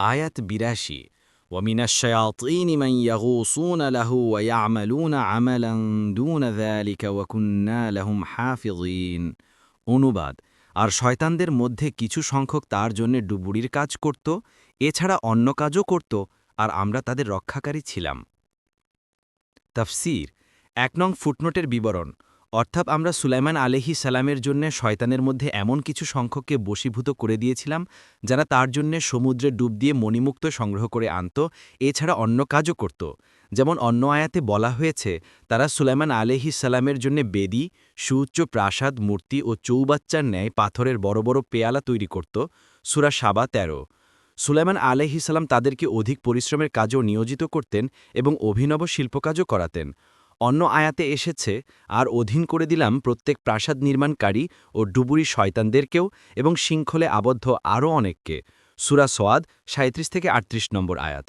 আয়াত বিরাশি ومن الشياطين من يغوصون له ويعملون عملا دون ذلك وكنا لهم حافظين অনুবাদ আর শয়তানদের মধ্যে কিছু সংখ্যক তার জন্য ডুবুরির কাজ করত এছাড়া অন্য কাজও করত আর আমরা তাদের রক্ষাকারী ছিলাম তাফসির এক নং ফুটনোটের বিবরণ অর্থাৎ আমরা সুলাইমান আলহি সালামের জন্য শয়তানের মধ্যে এমন কিছু সংখ্যককে বশীভূত করে দিয়েছিলাম, যারা তার জন্য সমুদ্রে ডুব দিয়ে মণিমুক্ত সংগ্রহ করে আনত, এছাড়া অন্য কাজও করত। যেমন অন্য আয়াতে বলা হয়েছে, তারা সুলাইমান আলহি সালামের জন্য বেদি, সুউচ্চ প্রাসাদ, মূর্তি ও চৌবাচ্চার ন্যায় পাথরের বড় বড় পেয়ালা তৈরি করত। সুরা সাবা তেরো। সুলাইমান আলহিসাল্লাম তাদেরকে অধিক পরিশ্রমের কাজও নিয়োজিত করতেন এবং অভিনব শিল্পকাজও করাতেন। অন্য আয়াতে এসেছে, আর অধীন করে দিলাম প্রত্যেক প্রাসাদ নির্মাণকারী ও ডুবুরি শয়তানদেরকেও এবং শৃঙ্খলে আবদ্ধ আরও অনেককে। সুরা সোয়াদ সাঁত্রিশ থেকে আটত্রিশ নম্বর আয়াত।